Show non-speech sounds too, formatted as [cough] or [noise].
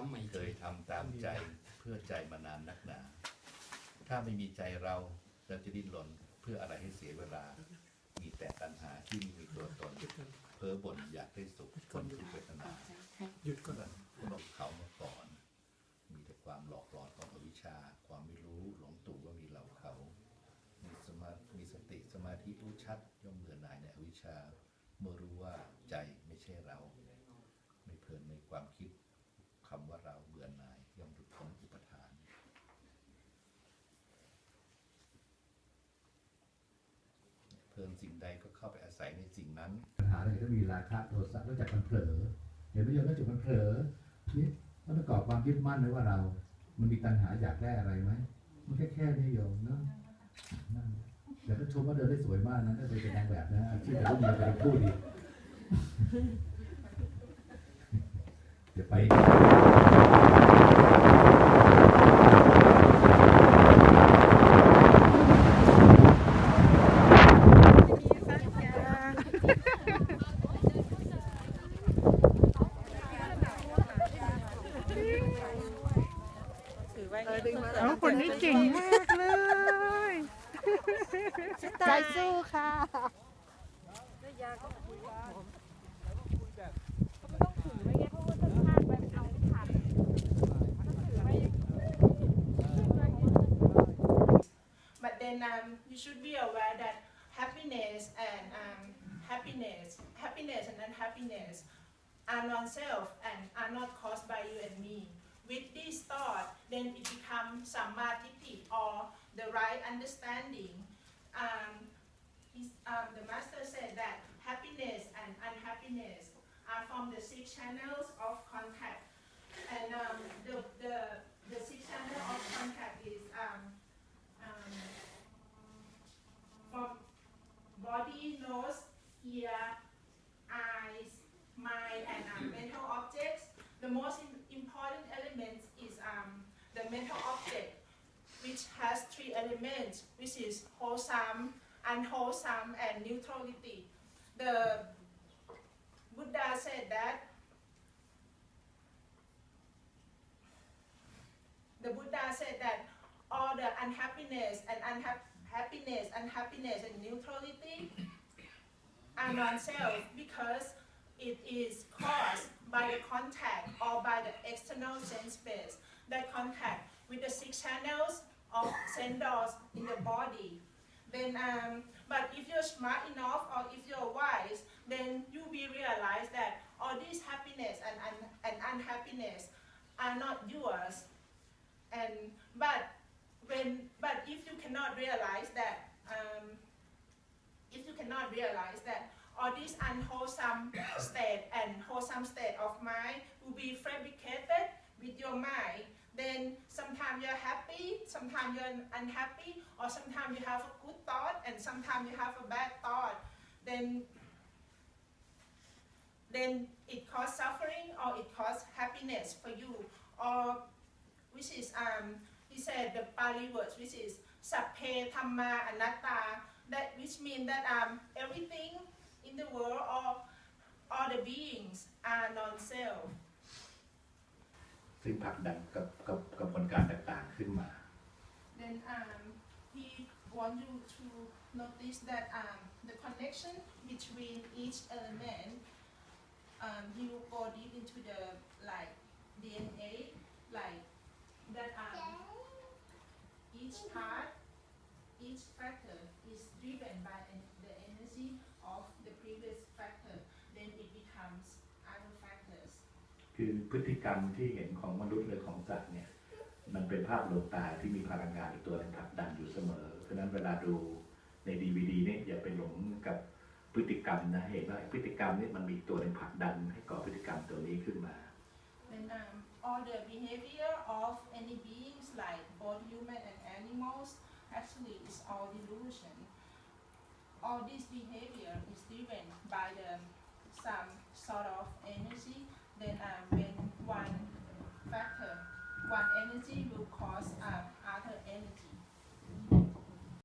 สัมไมเคยทำตามใจเพื่อใจมานานนักหนา ถ้าไม่มีใจเราเราจะดิ้นรนเพื่ออะไรให้เสียเวลา มีแต่ตัณหาที่ไมมีตัวตน เพ้อบ่นอยากได้สุขคนทุกข์เวทนาหยุดก่อนพวกเขาเมื่อก่อน มีแต่ความหลอกหลอนของอวิชชา ความไม่รู้หลงตู่ว่ามีเราเขามีสมามีสติสมาธิรู้ชัดย่อมเบื่อหน่ายในอวิชชาเมื่อรู้ว่าใจไม่ใช่เรา ไม่เพลินในความคิดคำว่าเราเบื่อหน่าย ย่อมหลุดพ้นอุปทาน เพ ลินสิ่งใดก็เข้าไปอาศัยในสิ่งนั้นปัญหาอะไรก็มีราคะโทสะนอกจากมันเผลอเห็นไหมโยมนอกจากมันเผลอนี่มันประกอบความยึดมั่นไว้ว่าเรา มันมีตัณหาอยากได้อะไรไหมมันแค่แค่นี้โยมเนาะนั่ก็ชมว่าเดินได้สวยมากนะถ้าไปเป็นนางแบบนะอาชีพแต่ลูกเมียเป็นผู้ดีเดี๋ยวไป เอาคนนี้เก่งมากเลย ใจสู้ค่ะ But then um, you should be aware that happiness and um, happiness, happiness and unhappiness are non-self and are not caused by you and me. With this thought, then it becomes samadhi or the right understanding. Um, um, the master said that happiness and unhappiness are from the six channels of contact. And um, the, the, the six channel of contact is um, um, from body, nose, ear, eyes, mind, and um, mental objects. The most mental object, which has three elements, which is wholesome, unwholesome, and neutrality. The Buddha said that the Buddha said that all the unhappiness and unhappiness, unhappiness and neutrality are non-self because it is caused by the contact or by the external sense space that contact with the six channels of sense doors in the body. Then, um, but if you're smart enough or if you're wise, then you will realize that all this happiness and, and, and unhappiness are not yours. And but when but if you cannot realize that um, if you cannot realize that all this unwholesome [coughs] state and wholesome state of mind will be fabricated with your mind then sometimes you're happy sometimes you're unhappy or sometimes you have a good thought and sometimes you have a bad thought. Then then it cause suffering or it cause happiness for you. Or which is um he said the Pali words which is sapphe thamma anatta. That which means that um everything in the world all all the beings are non-self ซึ่งผลักดันกับกับกระบวนการต่างๆขึ้นมา then um he want you to notice that um the connection between each element um he will go deep into the like DNA like that um each part each factor is driven by the energy of the previous factor then it becomes คือพฤติกรรมที่เห็นของมนุษย์หรือของสัตว์เนี่ย มันเป็นภาพลวงตาที่มีพลังงานตัวหนึงผลักดันอยู่เสมอ เพราะฉะนั้นเวลาดูในดีวดีเนี่ยอย่าไปหลงกับพฤติกรรมนะเห็นว่าพฤติกรรมนี่มันมีตัวหนึงผลักดันให้ก่อพฤติกรรมตัวนี้ขึ้นมา then um, all the behavior of any beings like both human and animals actually is all delusion all this behavior is driven by the some sort of one energy will cause um, other energy.